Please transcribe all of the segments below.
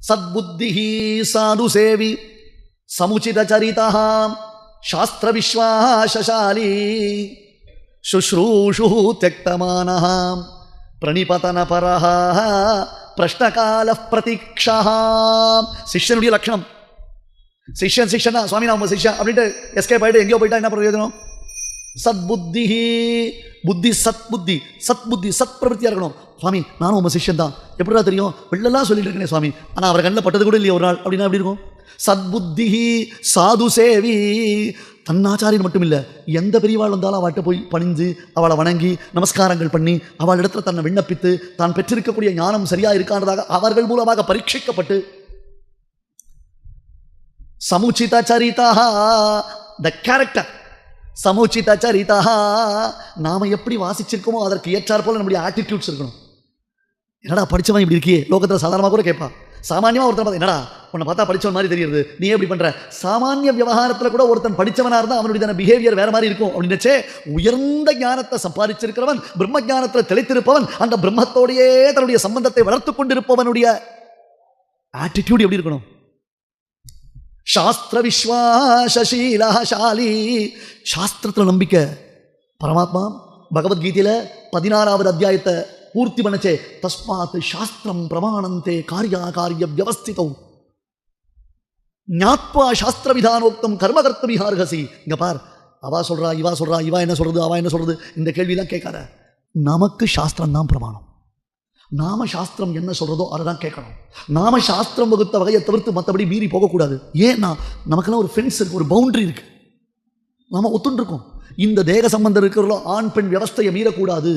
சத்புத்திஹி சாது சேவி சமுச்சிதரிதா சாஸ்திர விஸ்வாசசாலி சுஷ்ரூஷு தியக்தமான பிரணிபதனபர பிரஷ்னகால பிரதீக்ஷா சிஷ்யனுடைய லட்சணம் சிஷ்யன் சிஷ்யனா சுவாமி நான் உங்க சிஷ்யன் அப்படின்ட்டு எஸ்கேப் ஆயிட்டு எங்கேயோ போயிட்டா என்ன பிரயோஜனம் சத்புத்தி புத்தி சத் புத்தி சத் புத்தி சத் இருக்கணும்? சுவாமி நானும் உங்க சிஷ்யன் தான் எப்படிடா தெரியும்? வெள்ளெல்லாம் சொல்லிட்டு இருக்கேனே சுவாமி. ஆனால் அவர் கண்ணில் பட்டது கூட இல்லையா ஒரு நாள். அப்படின்னா எப்படி இருக்கும்? சத்புத்தி சாது சேவி. தன்னாச்சாரியன் மட்டும் இல்லை எந்த பெரியவாள் வந்தாலும் அவள்கிட்ட போய் பணிஞ்சு அவளை வணங்கி நமஸ்காரங்கள் பண்ணி அவள் இடத்துல தன்னை விண்ணப்பித்து தான் பெற்றிருக்கக்கூடிய ஞானம் சரியா இருக்கான்றதாக அவர்கள் மூலமாக பரீட்சிக்கப்பட்டு சமுச்சித சரிதா த கேரக்டர் சமுச்சித சரிதா நாம எப்படி வாசிச்சிருக்கோமோ அதற்கு ஏற்றார் போல நம்முடைய ஆட்டிடியூட்ஸ் இருக்கணும். என்னடா படிச்சவன் இப்படி இருக்கியே? லோகத்தில் சாதாரணமாக கூட கேட்பான் சாமானியமா ஒருத்தன் பார்த்தா என்னடா உன்னை பார்த்தா படிச்சவன் மாதிரி தெரியுது. நீ எப்படி பண்ற? சாமானிய விவகாரத்தில் கூட ஒருத்தன் படிச்சவனா இருந்தால் அவனுடைய பிஹேவியர் வேறு மாதிரி இருக்கும் அப்படின்னுச்சே உயர்ந்த ஞானத்தை சம்பாதிச்சிருக்கிறவன் பிரம்ம ஞானத்தில் தெளித்திருப்பவன் அந்த பிரம்மத்தோடையே தன்னுடைய சம்பந்தத்தை வளர்த்து கொண்டிருப்பவனுடைய ஆட்டிடியூட் எப்படி இருக்கணும்? சாஸ்திர விஸ்வாசீலாசாலி சாஸ்திரத்தில் நம்பிக்கை. பரமாத்மா பகவத்கீதையில் பதினாறாவது அத்தியாயத்தை பூர்த்தி பண்ணச்சே. தஸ்மாத் சாஸ்திரம் பிரமாணந்தே காரியா காரிய வியவஸ்திதம் ஞாத்வா சாஸ்திர விதானோக்தம் கர்மகர்த்த விஹார்கசி. இங்க பார் அவா சொல்றா இவா சொல்றா இவா என்ன சொல்றது அவா என்ன சொல்றது இந்த கேள்வியெல்லாம் கேட்காத. நமக்கு சாஸ்திரம் தான் பிரமாணம். நாம சாஸ்திரம் என்ன சொல்றதோ அதை தான் கேட்கணும். நாம சாஸ்திரம் வகுத்த வகையை தவிர்த்து மற்றபடி மீறி போகக்கூடாது. ஏன்னா நமக்கெல்லாம் ஒரு ஃபென்ஸ் இருக்கு ஒரு பவுண்டரி இருக்கு. நாம ஒத்துண்டிருக்கோம். இந்த தேக சம்பந்தம் இருக்கிறவங்களோ ஆண் பெண் வியவஸ்தையை மீறக்கூடாது.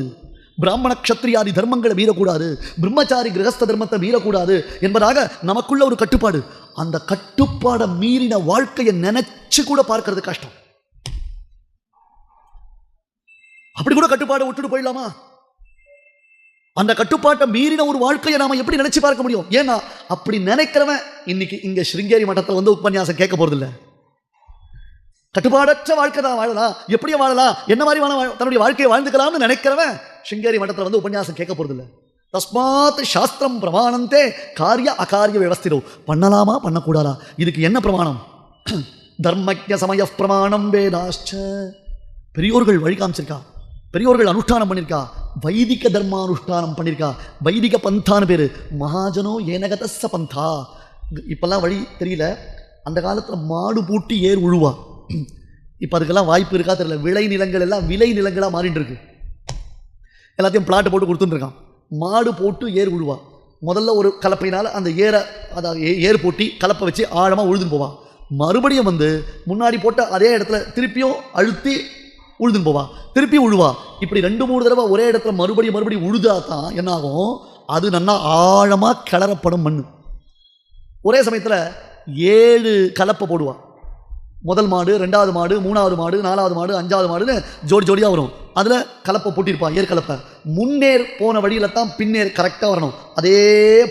பிராமண க்ஷத்ரியாதி தர்மங்களை மீறக்கூடாது. பிரம்மச்சாரி கிரகஸ்த தர்மத்தை மீறக்கூடாது என்பதாக நமக்குள்ள ஒரு கட்டுப்பாடு. அந்த கட்டுப்பாடை மீறின வாழ்க்கையை நினைச்சு கூட பார்க்கறது கஷ்டம். அப்படி கூட கட்டுப்பாடை விட்டுட்டு போயிடலாமா? அந்த கட்டுப்பாட்டை மீறின ஒரு வாழ்க்கையை நாம எப்படி நினைச்சு பார்க்க முடியும்? ஏன்னா அப்படி நினைக்கிறவன் இன்னைக்கு இங்க ஸ்ருங்கேரி மட்டத்தில் வந்து உபன்யாசம் கேட்க போறதில்ல. கட்டுப்பாடற்ற வாழ்க்கை தான் வாழலாம். எப்படியும் வாழலாம். என்ன மாதிரி தன்னுடைய வாழ்க்கையை வாழ்ந்துக்கலாம்னு நினைக்கிறவன் ஸ்ருங்கேரி மட்டத்தில் வந்து உபன்யாசம் கேட்க போறதில்ல. தஸ்மாத் சாஸ்திரம் பிரமாணந்தே காரிய அகாரிய வியவஸ்திரோ. பண்ணலாமா? பண்ணக்கூடாதா? இதுக்கு என்ன பிரமாணம்? தர்மஜ சமய பிரமாணம் வேதாச்ச பெரியோர்கள் வழி காமிச்சிருக்கா? பெரியோர்கள் அனுஷ்டானம் பண்ணியிருக்கா வைதிக தர்மானுஷ்டானம் பண்ணியிருக்கா வைதிக பந்தான்னு பேர். மகாஜனோ ஏனகதச பந்தா. இப்போல்லாம் வழி தெரியல. அந்த காலத்தில் மாடு பூட்டி ஏர் உழுவா. இப்போ அதுக்கெல்லாம் வாய்ப்பு இருக்கா தெரியல. விளை நிலங்கள் எல்லாம் விளை நிலங்களாக மாறிட்டு இருக்கு. எல்லாத்தையும் பிளாட்டு போட்டு கொடுத்துட்டுருக்கான் மாடு போட்டு ஏர் உழுவா. முதல்ல ஒரு கலப்பையினால் அந்த ஏரை அதாவது ஏ- ஏர் போட்டி கலப்பை வச்சு ஆழமாக உழுதுன்னு போவான் மறுபடியும் வந்து முன்னாடி போட்ட அதே இடத்துல திருப்பியும் அழுத்தி உழுதுன்னு போவா. திருப்பி உழுவா. இப்படி ரெண்டு மூணு தடவை ஒரே இடத்துல மறுபடியும் மறுபடியும் உழுதா தான் என்னாகும்? அது நல்லா ஆழமாக கிளறப்படும் மண் ஒரே சமயத்தில் ஏழு கலப்பை போடுவா. முதல் மாடு ரெண்டாவது மாடு மூணாவது மாடு நாலாவது மாடு அஞ்சாவது மாடுன்னு ஜோடி ஜோடியாக வரும். அதில் கலப்பை போட்டிருப்பான் ஏர் கலப்பை முன்னேர் போன வழியில் தான் பின்னேர் கரெக்டாக வரணும். அதே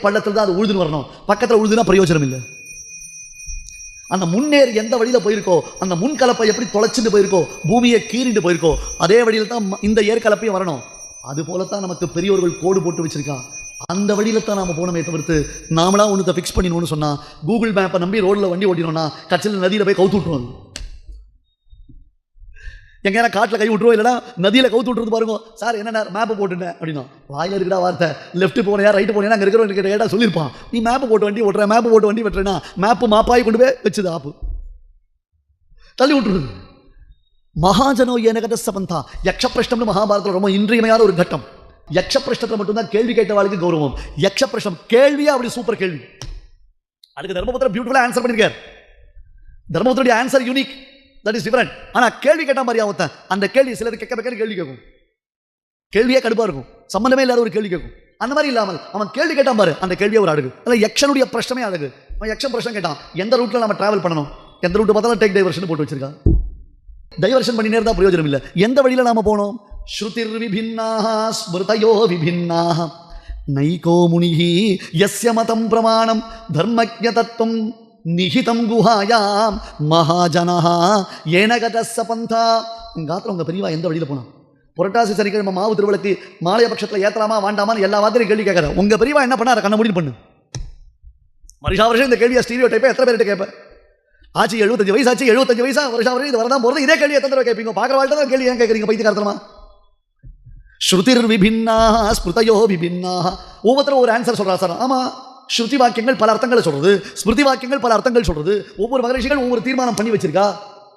பள்ளத்தில் தான் அது உழுதுன்னு வரணும். பக்கத்தில் உழுதுனா பிரயோஜனம் இல்லை. அந்த முன்னேர் எந்த வழியில் போயிருக்கோ அந்த முன் கலப்பை எப்படி தொலைச்சிட்டு போயிருக்கோ பூமியை கீறிட்டு போயிருக்கோ அதே வழியில் தான் இந்த ஏற்கலப்பையும் வரணும். அது போலத்தான் நமக்கு பெரியோர்கள் கோடு போட்டு வச்சிருக்கான். அந்த வழியில தான் நாம போனோமே தவிர்த்து நாமளா ஒன்றத்தை ஃபிக்ஸ் பண்ணிடணும்னு சொன்னால் கூகுள் மேப்பை நம்பி ரோட்ல வண்டி ஓட்டினோம்னா கட்சியில் நதியில் போய் கவுத்து விட்டுருவோம் எங்கேயா காட்டில் கை விட்டுருவோம் இல்லைன்னா நதியில் கவுத்து விட்டுறது பாருங்க. சார் என்ன மேப்பை போட்டுட்டேன். அப்படின்னா வாயில் இருக்கிறா வார்த்தை. லெஃப்ட் போனியா ரைட்டு போனியா அங்கே இருக்கிறவங்க கிட்ட கேட்டால் சொல்லியிருப்பான். நீ மேப்பு போட்டு வண்டி ஓட்டுற மேப்பு போட்டு வண்டி வெட்டுறேன்னா மேப்பு மாப்பாய் கொண்டு போய் வச்சுது ஆப்பு. தள்ளி விட்டுருது. மகாஜனோ ஏனகத சபந்தா. யக்ஷபிரஷ்டம்னு மகாபாரதத்தில் ரொம்ப இன்றியமையாத ஒரு கட்டம். யக்ஷபிரஷ்டத்தில் மட்டும்தான் கேள்வி கேட்டவாளுக்கு கௌரவம். யக்ஷபிரஷ்டம் கேள்வியா அப்படி சூப்பர் கேள்வி. அதுக்கு தர்மபுத்திர பியூட்டிஃபுல்லாக ஆன்சர் பண்ணியிருக்கார் தர்மபுத்திரடைய answer unique that is different ஆனால் கேள்வி கேட்ட மாதிரி அவன் அந்த கேள்வி சிலர் கேட்க கேட்க கேள்வி கேட்கும். கேள்வியே கடுப்பா இருக்கும். சம்பந்தமே இல்லாத ஒரு கேள்வி கேட்கும். அந்த மாதிரி இல்லாமல் அவன் கேள்வி கேட்டான் பாரு அந்த கேள்வியே ஒரு அழகு அதில் யக்ஷனுடைய பிரச்சனமே அழகு அவன் யக்ஷன் பிரச்சனை கேட்டான் எந்த ரூட்ல நம்ம டிராவல் பண்ணணும்? எந்த ரூட் பார்த்தாலும் டேக் டைவர்ஷன் போட்டு வச்சிருக்கான். டைவர்ஷன் நேரத்து தான் பிரயோஜனம் இல்லை. எந்த வழியில நாம் போனோம்? ஸ்ருதிர் விபின்னாக ஸ்மிருதயோ விபின்னாக நைகோ முனிகி யஸ்ய மதம் பிரமாணம் தர்மஜ தத்துவம். நிஹிதம் குஹாயாம் மகாஜனா ஏனகத சபந்தா உங்க காத்திர உங்க பெரியவா எந்த வழியில போனான்? புரட்டாசி சனிக்கிழமை மாவு திருவிழக்கு மாலைய பட்சத்தில் ஏத்தலாமா வேண்டாமான்னு எல்லா வாத்திரையும் கேள்வி கேட்கற. உங்க பெரியவா என்ன பண்ணார்? கண்ண முடிவு பண்ணு. வருஷா வருஷம் இந்த கேள்வியை ஸ்டீரியோ டைப்பை எத்தனை பேர்கிட்ட கேட்பேன் ஆச்சு எழுபத்தஞ்சு வயசு ஆச்சு எழுபத்தஞ்சு வயசா வருஷா வருஷம் இது வரதான் போகிறது இதே கேள்வி எத்தனை தடவை கேட்பீங்க? பார்க்குற வாழ்க்கை தான் கேள்வி ஏன் கேட்குறீங்க? பைத்தியக்காரத்தனமா? ஸ்ருதிர் விபின்னா ஸ்மிருதையோ விபின்னா ஒவ்வொருத்தரும் ஒரு ஆன்சர் சொல்றா சார். ஆமா. ஸ்ருதி வாக்கியங்கள் பல அர்த்தங்களை சொல்றது. ஸ்மிருதி வாக்கியங்கள் பல அர்த்தங்கள் சொல்றது. ஒவ்வொரு மகரிஷிகள் ஒவ்வொரு தீர்மானம் பண்ணி வச்சிருக்கா.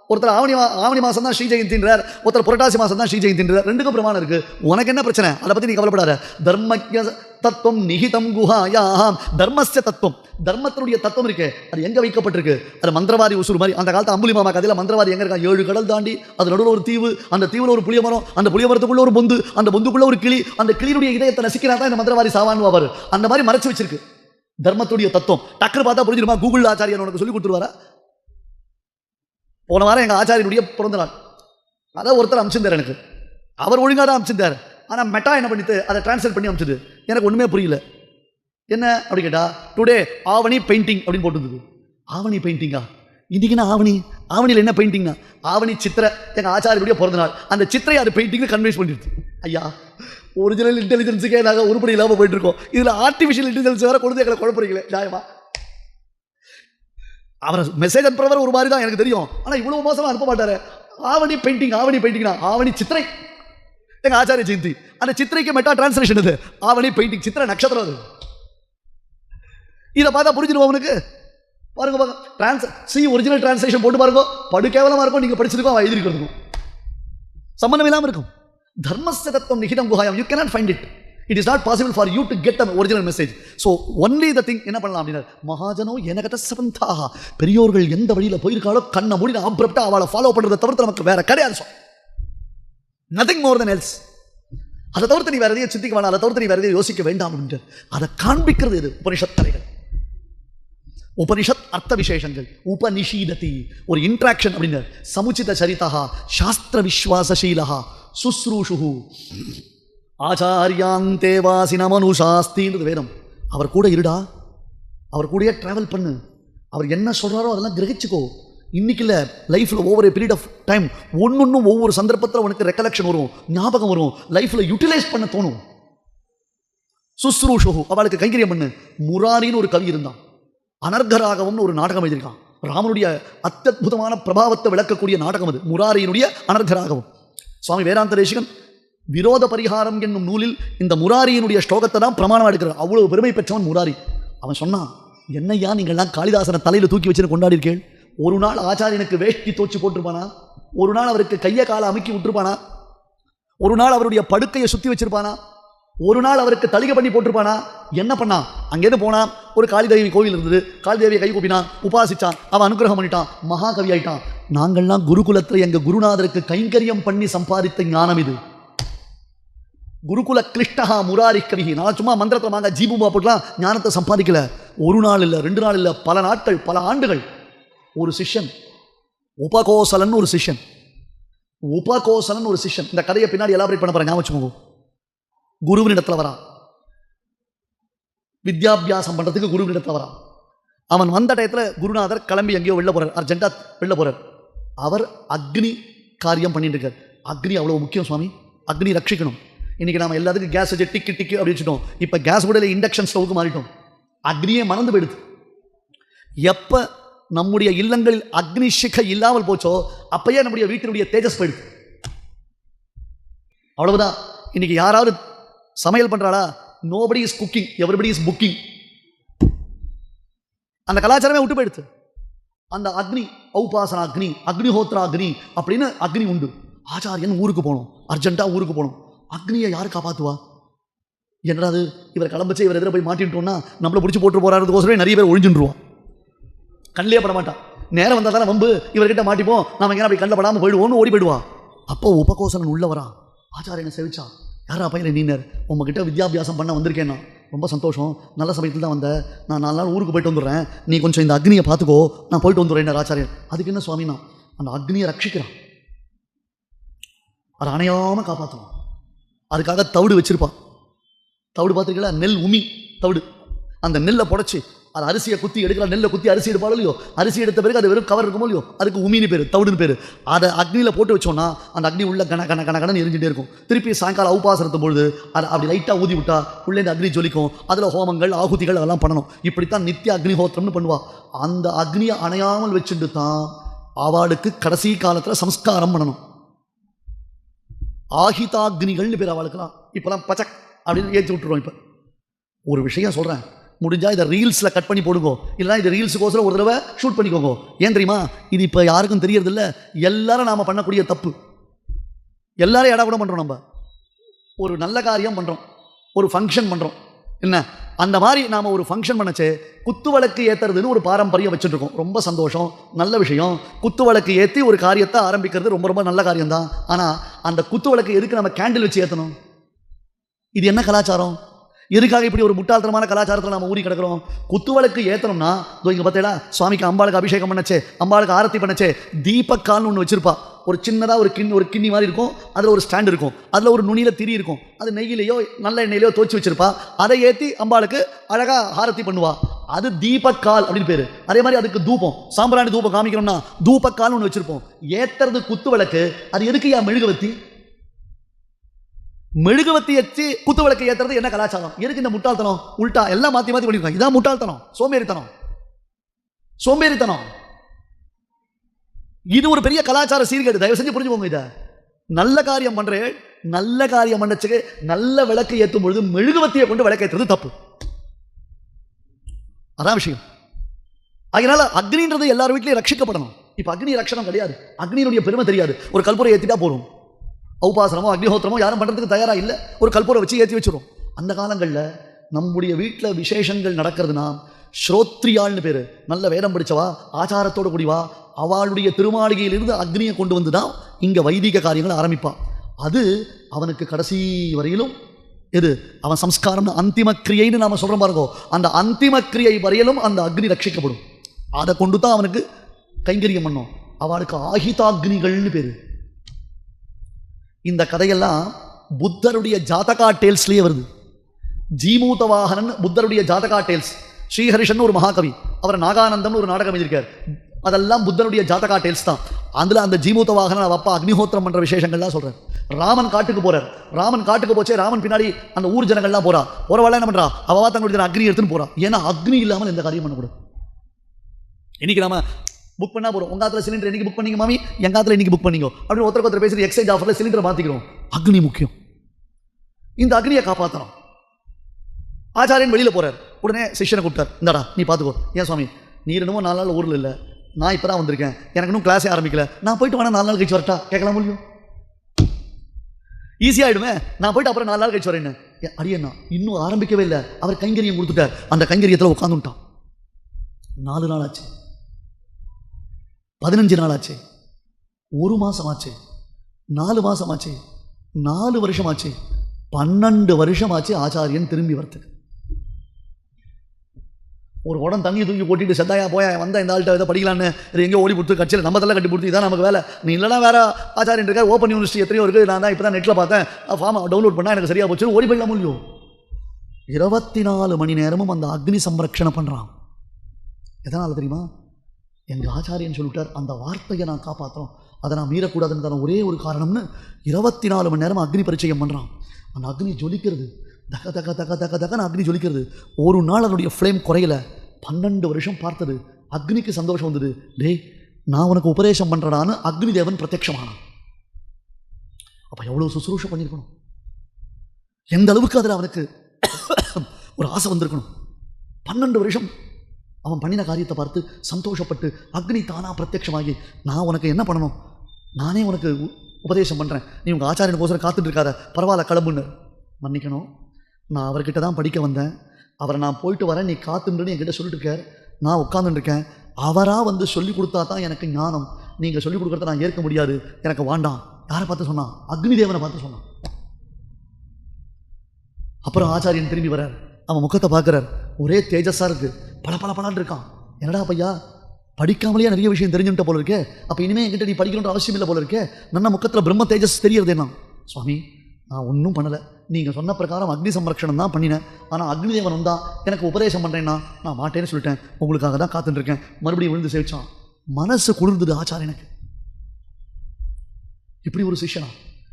ஒருத்தர் ஆவணி மா ஆவணி மாசம் தான் ஸ்ரீ ஜெயந்தின்றார். ஒருத்தர் புரட்டாசி மாசம் தான் ஸ்ரீ ஜெயந்தின்றார். ரெண்டுக்கும் பிரமாணம் இருக்கு. உனக்கு என்ன பிரச்சனை? அதை பத்தி நீ கவலைப்படாத. தர்மஜ தத்துவம் நிகிதம் குஹாயாம். தர்மஸ்ய தத்துவம். தர்மத்தினுடைய தத்துவம் இருக்கு. அது எங்க வைக்கப்பட்டிருக்கு? அது மந்திரவாதி உசூர் மாதிரி. அந்த காலத்து அம்புலி மாமா கதையில் மந்திரவாதி எங்க இருக்கா ஏழு கடல் தாண்டி. அது நடுவில் ஒரு தீவு. அந்த தீவுல ஒரு புளிய மரம். அந்த புளிய மரத்துக்குள்ள ஒரு பொந்து. அந்த பொந்துக்குள்ள ஒரு கிளி. அந்த கிளியுடைய இதயத்தை நசிக்கிறா தான் இந்த மந்திரவாதி சாவான்னு அவர் அந்த மாதிரி மறைச்சு வச்சிருக்கு. தர்மத்துடைய தத்துவம். டக்குனு பார்த்தா புரிஞ்சிருமா? கூகுள் ஆச்சாரியன் உனக்கு சொல்லி கொடுத்துருவாரா? போன வாரம் எங்கள் ஆச்சாரியனுடைய பிறந்த நாள். அதை ஒருத்தர் அமிச்சிருந்தார் எனக்கு. அவர் ஒழுங்காக தான் அமிச்சிருந்தார் ஆனால் மெட்டா என்ன பண்ணிட்டு அதை டிரான்ஸ்லேட் பண்ணி அமிச்சிது எனக்கு ஒன்றுமே புரியல. என்ன அப்படி கேட்டால் டுடே ஆவணி பெயிண்டிங் அப்படின்னு போட்டுருந்தது. ஆவணி பெயிண்டிங்கா இன்னைக்கு ஆவணி? ஆவணியில் என்ன பெயிண்டிங்னா ஆவணி சித்திரை எங்கள் ஆச்சாரியனுடைய பிறந்த நாள். அந்த சித்திரை அது பெயிண்டிங்னு கன்வின்ஸ் பண்ணிடுது. ஐயா ஒரிஜினல் இன்டெலிஜென்ஸுக்கே நாங்கள் உருப்படி இல்லாமல் போயிட்டு இருக்கோம் இதில் ஆர்டிஃபிஷியல் இன்டெலிஜென்ஸ் வேற கொண்டு எங்களை குழப்பறீங்களே நியாயமா? அவரை மெசேஜ் அனுப்புறவர் ஒரு மாதிரி தான் எனக்கு தெரியும். ஆனால் இவ்வளவு மோசமாக அனுப்ப மாட்டாரு. ஆவணி பெயிண்டிங் ஆவணி பெயிண்டிங்னா ஆவணி சித்திரை. எங்க ஆச்சாரிய ஜெயந்தி அந்த சித்திரைக்கு மெட்டா டிரான்ஸ்லேஷன் இது ஆவணி பெயிண்டிங் சித்திரை நட்சத்திரம் அது. இதை பார்த்தா புரிஞ்சிருவோம் அவனுக்கு பாருங்க பாருங்க. டிரான்ஸ் சி ஒரிஜினல் டிரான்ஸ்லேஷன் போட்டு பாருங்க. படு கேவலமா இருக்கும். நீங்க படிச்சிருக்கோம் எழுதிருக்கிறதுக்கும் சம்மந்தம் இல்லாமல் இருக்கும். தர்மஸ்ய தத்துவம் நிகிதம் குஹாயம் you cannot find it it is not possible for you to get a original message so only the thing என்ன பண்ணலாம் அப்படின்னா மகாஜனோ எனக்கட்ட சிவந்தாக. பெரியோர்கள் எந்த வழியில் போயிருக்காளோ கண்ணை மூடி ஆப்ரப்டா அவளை ஃபாலோ பண்ணுறதை தவிர்த்து நமக்கு வேற கிடையாது நதிங் மோர் தன் எல்ஸ் அதை தவிர்த்து நீ வேற எதையும் சிந்திக்க வேணாம் அதை தவிர்த்து நீ வேற எதையும் யோசிக்க வேண்டாம் அப்படின்ட்டு அதை காண்பிக்கிறது இது உபனிஷத் தலைகள். உபனிஷத் அர்த்த விசேஷங்கள். உபனிஷீததி. ஒரு இன்ட்ராக்ஷன் அப்படின்னு சமுச்சித சரிதா சாஸ்திர விஸ்வாசீலகா சுஸ்ரூஷு ஆச்சாரியாந்தேவாசினமனுசாஸ்தின்றது வேதம். அவர் கூட இருடா? அவர் கூடயே ட்ராவல் பண்ணு. அவர் என்ன சொல்கிறாரோ அதெல்லாம் கிரகிச்சுக்கோ. இன்னைக்கு இல்லை லைஃப்பில் ஒவ்வொரு பீரியட் ஆஃப் டைம் ஒன்னொன்னும் ஒவ்வொரு சந்தர்ப்பத்தில் உனக்கு ரெக்கலெக்ஷன் வரும் ஞாபகம் வரும் லைஃப்பில் யூட்டிலைஸ் பண்ண தோணும். சுஸ்ரூஷு அவளுக்கு கைங்கரியம் பண்ணு. முராரின்னு ஒரு கவி இருந்தான். அனர்கராகவம்னு ஒரு நாடகம் எழுதியிருக்கான். ராமனுடைய அத்தத்புதமான பிரபாவத்தை விளக்கக்கூடிய நாடகம் அது. முராரியினுடைய அனர்கராகவம். சுவாமி வேதாந்த தேசிகன் விரோத பரிகாரம் என்னும் நூலில் இந்த முராரியினுடைய ஸ்லோகத்தை தான் பிரமாணம் எடுக்கிறார். அவ்வளவு பெருமை பெற்றவன் முராரி. அவன் சொன்னான் என்னையா நீங்கள்லாம் காளிதாசனை தலையில் தூக்கி வச்சுன்னு கொண்டாடிருக்கேள் ஒரு நாள் ஆச்சாரியனுக்கு வேஷ்டி தோச்சு போட்டிருப்பானா? ஒரு நாள் அவருக்கு கையை காலை அமுக்கி விட்டுருப்பானா? ஒரு நாள் அவருடைய படுக்கையை சுற்றி வச்சிருப்பானா? ஒரு நாள் அவருக்கு தளிகை பண்ணி போட்டிருப்பானா? என்ன பண்ணான் அங்கேருந்து போனான் ஒரு காளிதேவி கோவில் இருந்தது. காளிதேவியை கை கூப்பினான் உபாசிச்சான் அவன் அனுகிரகம் பண்ணிட்டான் மகாகவி ஆயிட்டான். நாங்கள்லாம் குருகுலத்தில் எங்கள் குருநாதருக்கு கைங்கரியம் பண்ணி சம்பாதித்த ஞானம் இது. குருகுல கிருஷ்ணஹா முராரி கவிகி. நான் சும்மா மந்திரத்தில் வாங்க ஜீபுமா போட்டுலாம் ஞானத்தை சம்பாதிக்கல. ஒரு நாள் இல்லை ரெண்டு நாள் இல்லை பல நாட்கள் பல ஆண்டுகள். ஒரு சிஷ்யன் உபகோசலன் ஒரு சிஷ்யன். உபகோசலன் ஒரு சிஷ்யன். இந்த கதையை பின்னாடி எலாபரேட் பண்ண போகிறேன் ஞாபகம் வச்சுக்கோங்க. இடத்துல வரா. வித்யாபியாசம் பண்ணுறதுக்கு குருவின் இடத்துல வரா. அவன் வந்த டயத்தில் குருநாதர் கிளம்பி எங்கேயோ வெளில போகிறார் அர்ஜென்ட்டாக வெளில போகிறார் அவர் அக்னி காரியம் பண்ணிட்டு இருக்கார் அக்னி அவ்வளோ முக்கியம் சுவாமி. அக்னி ரட்சிக்கணும். இன்னைக்கு நம்ம எல்லாத்துக்கும் கேஸ் வச்சு டிக்கி டிக்கு அப்படி வச்சுட்டோம். இப்போ கேஸ் கூட இண்டக்ஷன் ஸ்டவ்வுக்கு மாறிட்டோம். அக்னியே மறந்து போயிடுது. எப்போ நம்முடைய இல்லங்களில் அக்னி சிகை இல்லாமல் போச்சோ அப்பயே நம்முடைய வீட்டினுடைய தேஜஸ் போயிடுது. அவ்வளவுதான். இன்னைக்கு யாராவது சமையல் பண்றாளா? Nobody is cooking everybody is booking அந்த கலாச்சாரமே விட்டு போயிடுது. அந்த அக்னி ஔபாசன அக்னி அக்னிஹோத்ரா அக்னி அப்படின்னு அக்னி உண்டு. ஆச்சாரியன் ஊருக்கு போகணும் அர்ஜென்ட்டாக ஊருக்கு போகணும் அக்னியை யார் காப்பாற்றுவா என்னடாது இவர் கிளம்பிச்சு இவர் எதிர போய் மாட்டிட்டோம்னா நம்மளை பிடிச்சி போட்டு போறாருக்கோசரமே நிறைய பேர் ஒழிஞ்சுருவான் கண்ணிலே பட மாட்டான். நேரம் வந்தால் தானே வம்பு? இவர்கிட்ட மாட்டிப்போம். நம்ம எங்கே அப்படி கண்ணில் படாமல் போயிடுவோம்னு ஓடி போயிடுவா அப்போ உபகோசனன் உள்ள வரான் ஆச்சாரியனை சேவிச்சான் யாரா பையன் நீனர் உங்ககிட்ட வித்யாபியாசம் பண்ண வந்திருக்கேன்னா. ரொம்ப சந்தோஷம். நல்ல சமயத்தில் தான் வந்தேன் நான் நாலு நாள் ஊருக்கு போயிட்டு வந்துடுறேன். நீ கொஞ்சம் இந்த அக்னியை பார்த்துக்கோ. நான் போயிட்டு வந்துடுறேன் ஆச்சாரியன் அதுக்கு என்ன சுவாமினா அந்த அக்னியை ரட்சிக்கிறான். அதை அணையாமல் காப்பாற்றுவான் அதுக்காக தவிடு வச்சுருப்பான். தவிடு பார்த்துருக்கீங்களா? நெல் உமி தவிடு. அந்த நெல்லை புடச்சி அது அரிசியை குத்தி எடுக்கலாம் நெல்லை குத்தி அரிசி எடுப்பாலும் இல்லையோ? அரிசி எடுத்த பிறகு அது வெறும் கவர் இருக்குமோ இல்லையோ? அதுக்கு உமினி பேர் தவிடுன்னு பேர். அதை அக்னியில் போட்டு வச்சோன்னா அந்த அக்னி உள்ள கன கன கன கணன்னு எரிஞ்சுட்டே இருக்கும். திருப்பி சாயங்காலம் அவுபாசனத்தும் பொழுது அதை அப்படி லைட்டாக ஊதி விட்டா உள்ளே இந்த அக்னி ஜொலிக்கும். அதில் ஹோமங்கள் ஆகுதிகள் அதெல்லாம் பண்ணணும். இப்படித்தான் நித்திய அக்னிஹோத்திரம்னு பண்ணுவா. அந்த அக்னியை அணையாமல் வச்சுட்டு தான் அவளுக்கு கடைசி காலத்தில் சம்ஸ்காரம் பண்ணணும். ஆஹிதாக்னிகள்னு பேர் அவளுக்குலாம் இப்போலாம் பச்சக் அப்படின்னு ஏற்றி விட்டுருவோம் இப்போ. ஒரு விஷயம் சொல்கிறேன் முடிஞ்சா இதை ரீல்ஸில் கட் பண்ணி போடுங்க. இல்லைனா இது ரீல்ஸுக்கோசரம் ஒரு தடவை ஷூட் பண்ணிக்கோங்க. ஏன் தெரியுமா? இது இப்போ யாருக்கும் தெரியறதில்ல. எல்லாரும் நாம் பண்ணக்கூடிய தப்பு. எல்லாரும் இடம் கூட பண்ணுறோம் நம்ம. ஒரு நல்ல காரியம் பண்ணுறோம் ஒரு ஃபங்க்ஷன் பண்ணுறோம் என்ன? அந்த மாதிரி நாம் ஒரு ஃபங்க்ஷன் பண்ணச்சே குத்து வழக்கு ஏற்றுறதுன்னு ஒரு பாரம்பரியம் வச்சுருக்கோம் ரொம்ப சந்தோஷம். நல்ல விஷயம். குத்து வழக்கு ஏற்றி ஒரு காரியத்தை ஆரம்பிக்கிறது ரொம்ப ரொம்ப நல்ல காரியம்தான். ஆனால் அந்த குத்து வழக்கு எதுக்கு நம்ம கேண்டில் வச்சு ஏற்றணும் இது என்ன கலாச்சாரம்? எதுக்காக இப்படி ஒரு முட்டாள்தனமான கலாச்சாரத்தில் நம்ம ஊறி கிடக்கிறோம்? குத்து விளக்கு ஏற்றணும்னா இதோ இங்கே பார்த்தீங்களா சுவாமிக்கு அம்பாளுக்கு அபிஷேகம் பண்ணச்சே அம்பாளுக்கு ஆரத்தி பண்ணச்சே தீபக்கால்னு ஒன்று வச்சிருப்பா. ஒரு சின்னதாக ஒரு கிண் ஒரு கிண்ணி மாதிரி இருக்கும். அதில் ஒரு ஸ்டாண்ட் இருக்கும். அதில் ஒரு நுனியில் திரி இருக்கும். அது நெய்யிலையோ நல்ல எண்ணெயிலையோ தோச்சி வச்சிருப்பா. அதை ஏற்றி அம்பாளுக்கு அழகாக ஆரத்தி பண்ணுவா. அது தீபக்கால் அப்படின்னு பேர். அதே மாதிரி அதுக்கு தூபம். சாம்பிராணி தூபம் காமிக்கணும்னா தூபக்கால்னு ஒன்று வச்சிருப்போம். ஏத்துறது குத்து விளக்கு அது எதுக்கு யா மெழுகுவத்தி மெழுகுவத்தி வச்சு குத்து விளக்கு ஏத்துறது என்ன கலாச்சாரம்? எதுக்கு இந்த முட்டாள்தனம்? உல்டா எல்லாம் மாற்றி மாற்றி பண்ணிருக்காங்க. இதான் முட்டாள்தனம். சோம்பேறித்தனம். சோம்பேறித்தனம். இது ஒரு பெரிய கலாச்சார சீர்கேடு. தயவு செஞ்சு புரிஞ்சுக்கோங்க இதை. நல்ல காரியம் பண்றேன் நல்ல காரியம் பண்ணச்சுக்கு நல்ல விளக்கு ஏற்றும் பொழுது மெழுகுவத்தியை கொண்டு விளக்கேற்றுறது தப்பு. அதான் விஷயம். அதனால அக்னின்றது எல்லார் வீட்லையும் ரட்சிக்கப்படணும். இப்போ அக்னி ரட்சணம் கிடையாது. அக்னியினுடைய பெருமை தெரியாது. ஒரு கல்புரை ஏற்றிட்டா போதும். உபாசனமோ அக்னிஹோத்திரமோ யாரும் பண்ணுறதுக்கு தயாராக இல்லை. ஒரு கல்பூரை வச்சு ஏற்றி வச்சுருவோம் அந்த காலங்களில் நம்முடைய வீட்டில் விசேஷங்கள் நடக்கிறதுனா ஸ்ரோத்ரியாள்னு பேர். நல்ல வேதம் படித்தவா ஆச்சாரத்தோடு கூடிவா அவளுடைய திருமாளிகையிலிருந்து அக்னியை கொண்டு வந்து தான் இங்கே வைதிக காரியங்களை ஆரம்பிப்பான் அது அவனுக்கு கடைசி வரையிலும் எது? அவன் சம்ஸ்காரம்னு அந்திம கிரியைன்னு நாம சொல்கிறோம் பாருங்கோ. அந்த அந்திம கிரியை வரையிலும் அந்த அக்னி ரட்சிக்கப்படும். அதை கொண்டு தான் அவனுக்கு கைங்கரியம் பண்ணும். அவளுக்கு ஆஹிதாக்னிகள்னு பேர். இந்த கதையெல்லாம் புத்தருடைய ஜாதகா டேல்ஸ்லேயே வருது. ஜீமூத வாகனன் புத்தருடைய ஜாதகா டேல்ஸ் ஸ்ரீஹரிஷன் ஒரு மகாகவி. அவர் நாகானந்தம்னு ஒரு நாடகம் எழுதியிருக்கார். அதெல்லாம் புத்தருடைய ஜாதகா டேல்ஸ் தான். அதில் அந்த ஜீமூத்த வாகனன் அவ அப்பா அக்னிஹோத்திரம் பண்ணுற விசேஷங்கள்லாம் சொல்கிறார் ராமன் காட்டுக்கு போகிறார் ராமன் காட்டுக்கு போச்சே ராமன் பின்னாடி அந்த ஊர் ஜனங்கள்லாம் போறா. போகிறவாள் என்ன பண்ணுறா அவள் தங்களுடைய அக்னி எடுத்துன்னு போகிறான் ஏன்னா அக்னி இல்லாமல் எந்த காரியம் பண்ணக்கூடாது. இன்னைக்கு நம்ம புக் பண்ணா போறோம் உங்க காலத்துல சிலிண்டர் இன்னைக்கு புக் பண்ணீங்க மாமி? எங்க காலத்துல இன்னைக்கு புக் பண்ணீங்க. அப்படின்னு ஒருத்தருக்கு ஒருத்தர் பேசி எக்ஸ்சேஞ்ச் ஆஃபர்ல சிலிண்டர் மாத்திக்கிறோம். அக்னி முக்கியம். இந்த அக்னியை காப்பாற்றணும் ஆச்சாரியன் வெளியில போகிறார் உடனே சிஷ்யனை கூப்பிட்டார். இந்தாடா நீ பார்த்துக்கோ ஏன் சுவாமி? நீ என்னமோ நாலு நாள் ஊரில் இல்லை. நான் இப்போ தான் வந்திருக்கேன். எனக்கு இன்னும் கிளாஸே ஆரம்பிக்கல. நான் போயிட்டு வேணா நாலு நாள் கழிச்சு வரட்டா? கேட்கலாம் முடியும்? ஈஸியாகிடுமே நான் போயிட்டு அப்புறம் நாலு நாள் கழிச்சு வரேன்னு. அடியண்ணா இன்னும் ஆரம்பிக்கவே இல்லை. அவர் கைங்கரியம் கொடுத்துட்டார். அந்த கைங்கரியத்தில் உட்காந்துட்டான் நாலு நாள் ஆச்சு. பதினஞ்சு நாள் ஆச்சு ஒரு மாதம் ஆச்சு நாலு மாதம் ஆச்சு நாலு வருஷம் ஆச்சு பன்னெண்டு வருஷம் ஆச்சு ஆச்சாரியன் திரும்பி வரத்துக்கு ஒரு உடம் தண்ணி தூக்கி போட்டிட்டு செத்தாயா போயா வந்தா இந்த ஆள்கிட்ட ஏதோ படிக்கலான்னு எங்கேயோ ஓடி கொடுத்து கட்சியில் நம்ம தள்ள கட்டி கொடுத்து இதான் நமக்கு வேலை. நீ இல்லைனா வேற ஆச்சாரியன் இருக்கார் ஓப்பன் யூனிவர்சிட்டி எத்தனையோ இருக்குது நான் தான் இப்போ தான் நெட்டில் பார்த்தேன். ஃபார்ம் டவுன்லோட் பண்ணால் எனக்கு சரியாக போச்சு ஓடி போயிடலாம் முடியும் இருபத்தி நாலு மணி நேரமும் அந்த அக்னி சம்ரக்ஷணம் பண்ணுறான் எதனால் தெரியுமா? எங்கள் ஆச்சாரியன் சொல்லிட்டார் அந்த வார்த்தையை நான் காப்பாற்றுறோம் அதை நான் மீறக்கூடாதுன்னு தான ஒரே ஒரு காரணம்னு இருபத்தி நாலு மணி நேரம் அக்னி பரிச்சயம் பண்ணுறான் அந்த அக்னி ஜொலிக்கிறது. தக தக தக தக தகன்னு அக்னி ஜொலிக்கிறது. ஒரு நாள் அதனுடைய ஃப்ளேம் குறையல. பன்னெண்டு வருஷம் பார்த்தது. அக்னிக்கு சந்தோஷம் வந்தது. டேய் நான் உனக்கு உபதேசம் பண்ணுறடான்னு அக்னி தேவன் பிரத்யட்சமானான். அப்போ எவ்வளோ சுசுரூஷம் பண்ணியிருக்கணும்? எந்த அளவுக்கு அதில் அவனுக்கு ஒரு ஆசை வந்திருக்கணும்? பன்னெண்டு வருஷம் அவன் பண்ணின காரியத்தை பார்த்து சந்தோஷப்பட்டு அக்னி தானாக பிரத்யட்சமாகி நான் உனக்கு என்ன பண்ணணும்? நானே உனக்கு உ- உபதேசம் பண்ணுறேன் நீ உங்கள் ஆச்சாரியனுக்கோசரம் காத்துட்டு இருக்காத பரவாயில்ல கிளம்புன்னு. மன்னிக்கணும். நான் அவர்கிட்ட தான் படிக்க வந்தேன். அவரை நான் போயிட்டு வரேன். நீ காத்துன்றன்னு என்கிட்ட சொல்லிட்டு இருக்கார். நான் உட்காந்துருக்கேன் அவராக வந்து சொல்லி கொடுத்தா தான் எனக்கு ஞானம். நீங்கள் சொல்லி கொடுக்குறத நான் ஏற்க முடியாது. எனக்கு வாண்டாம். யாரை பார்த்து சொன்னான்? அக்னி தேவனை பார்த்து சொன்னான். அப்புறம் ஆச்சாரியன் திரும்பி வரார் அவன் முகத்தை பார்க்குறார். ஒரே தேஜஸாக இருக்குது பல பல பலான் இருக்கான். என்னடா பையா? படிக்காமலேயே நிறைய விஷயம் தெரிஞ்சுட்ட போல இருக்கே அப்போ இனிமேல் என்கிட்ட நீ படிக்கணுன்ற அவசியம் இல்லை போல இருக்கே நன்ன முக்கத்தில் பிரம்ம தேஜஸ் தெரியறது என்ன? சுவாமி நான் ஒன்றும் பண்ணலை. நீங்கள் சொன்ன பிரகாரம் அக்னி சம்ரக்ஷணம் தான் பண்ணினேன். ஆனால் அக்னி வந்தால் எனக்கு உபதேசம் பண்ணுறேன்னா நான் மாட்டேன்னு சொல்லிட்டேன். உங்களுக்காக தான் காத்துட்டு இருக்கேன். மறுபடியும் விழுந்து சேவிச்சான். மனசு குளிர்ந்தது எனக்கு. இப்படி ஒரு சிஷ்யனா?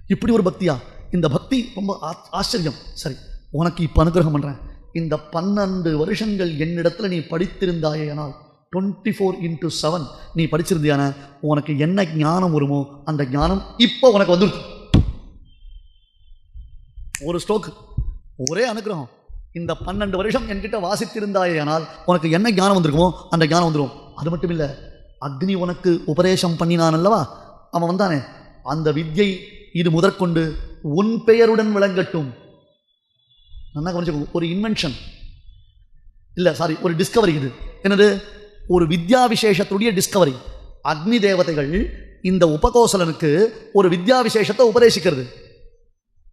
இப்படி ஒரு பக்தியா? இந்த பக்தி ரொம்ப ஆச்சரியம். சரி உனக்கு இப்போ அனுகிரகம் பண்ணுறேன் இந்த பன்னெண்டு வருஷங்கள் என்னிடத்தில் நீ படித்திருந்தாயேனால் டுவெண்ட்டி ஃபோர் இன்ட்டு செவன் நீ படிச்சிருந்தியான? உனக்கு என்ன ஞானம் வருமோ அந்த ஞானம் இப்போ உனக்கு வந்துடுது ஒரு ஸ்ட்ரோக் ஒரே அனுகிரகம். இந்த பன்னெண்டு வருஷம் என்கிட்ட வாசித்திருந்தாயேனால் உனக்கு என்ன ஞானம் வந்திருக்குமோ அந்த ஞானம் வந்துடும் அது மட்டும் இல்லை அக்னி உனக்கு உபதேசம் பண்ணினான் அல்லவா? அவன் வந்தானே. அந்த வித்யை இது முதற்கொண்டு உன் பெயருடன் விளங்கட்டும். நல்லா கவனிச்சுக்கோ ஒரு இன்வென்ஷன் இல்லை சாரி ஒரு டிஸ்கவரி இது. என்னது? ஒரு வித்யா விசேஷத்துடைய டிஸ்கவரி அக்னி தேவதைகள் இந்த உபகோசலனுக்கு ஒரு வித்யா விசேஷத்தை உபதேசிக்கிறது.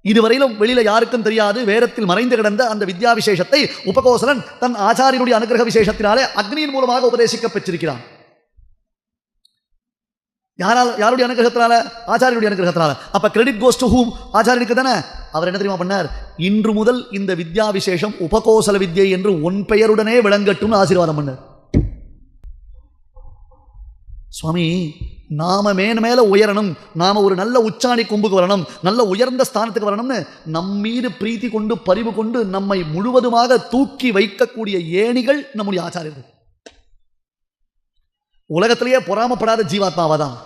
இதுவரையிலும் வெளியில யாருக்கும் தெரியாது வேரத்தில் மறைந்து கிடந்த அந்த வித்யா விசேஷத்தை உபகோசலன் தன் ஆச்சாரியனுடைய அனுகிரக விசேஷத்தினாலே அக்னியின் மூலமாக உபதேசிக்க பெற்றிருக்கிறான். யாரால் யாருடைய அனுகிரகத்தினால? ஆச்சாரியனுடைய அனுகிரகத்தினால. அப்ப கிரெடிட் கோஸ் டு ஹூம் ஆச்சாரியனுக்கு தானே. அவர் என்ன தெரியுமா பண்ணார்? இன்று முதல் இந்த வித்யா விசேஷம் உபகோசல வித்யை என்று உன் பெயருடனே விளங்கட்டும்னு ஆசீர்வாதம் பண்ணார் சுவாமி நாம மேன் மேல உயரணும் நாம ஒரு நல்ல உச்சாணி கும்புக்கு வரணும் நல்ல உயர்ந்த ஸ்தானத்துக்கு வரணும்னு நம் மீது பிரீத்தி கொண்டு பரிவு கொண்டு நம்மை முழுவதுமாக தூக்கி வைக்கக்கூடிய ஏணிகள் நம்முடைய ஆச்சாரியர்கள். உலகத்திலேயே பொறாமப்படாத ஜீவாத்மாவா தான்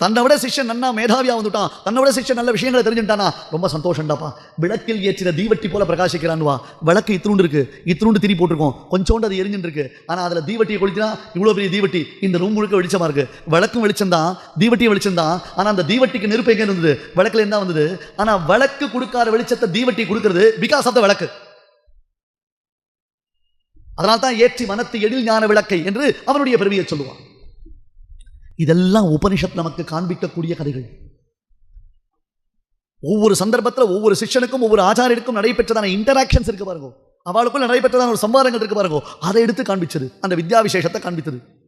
தன்னை விட சிஷ்யன் நன்னா மேதாவியாக வந்துட்டான். தன்னை விட சிஷ்யன் நல்ல விஷயங்களை தெரிஞ்சுட்டானா ரொம்ப சந்தோஷம்டாப்பா. விளக்கில் ஏற்றின தீவட்டி போல பிரகாசிக்கிறான்வா விளக்கு இத்திரூண்டு இருக்கு. இத்திரூண்டு திரி போட்டிருக்கோம். கொஞ்சோண்டு அது எரிஞ்சுட்டு இருக்கு. ஆனா அதுல தீவட்டியை கொளுத்தினா இவ்வளவு பெரிய தீவட்டி இந்த ரூம் முழுக்க வெளிச்சமா இருக்கு. விளக்கும் வெளிச்சம் தான். தீவட்டியும் வெளிச்சம் தான். ஆனா அந்த தீவட்டிக்கு நெருப்பு எங்க இருந்தது? விளக்குல என்ன வந்தது. ஆனா விளக்கு கொடுக்காத வெளிச்சத்தை தீவட்டி கொடுக்கறது பிகாஸ் ஆஃப் த விளக்கு. அதனால தான் ஏற்றி மனத்து எழில் ஞான விளக்கை என்று அவனுடைய பெருமையை சொல்லுவான். இதெல்லாம் உபனிஷத் நமக்கு காண்பிக்கக்கூடிய கதைகள். ஒவ்வொரு சந்தர்ப்பத்தில் ஒவ்வொரு சிஷ்யனுக்கும் ஒவ்வொரு ஆச்சாரியருக்கும் நடைபெற்றதான இன்டராக்ஷன்ஸ் இருக்கு பாருங்க. அவளுக்குள்ள நடைபெற்றதான ஒரு சம்பாதங்கள் இருக்கு பாருங்க. அதை எடுத்து காண்பிச்சது. அந்த வித்யா விசேஷத்தை காண்பித்தது.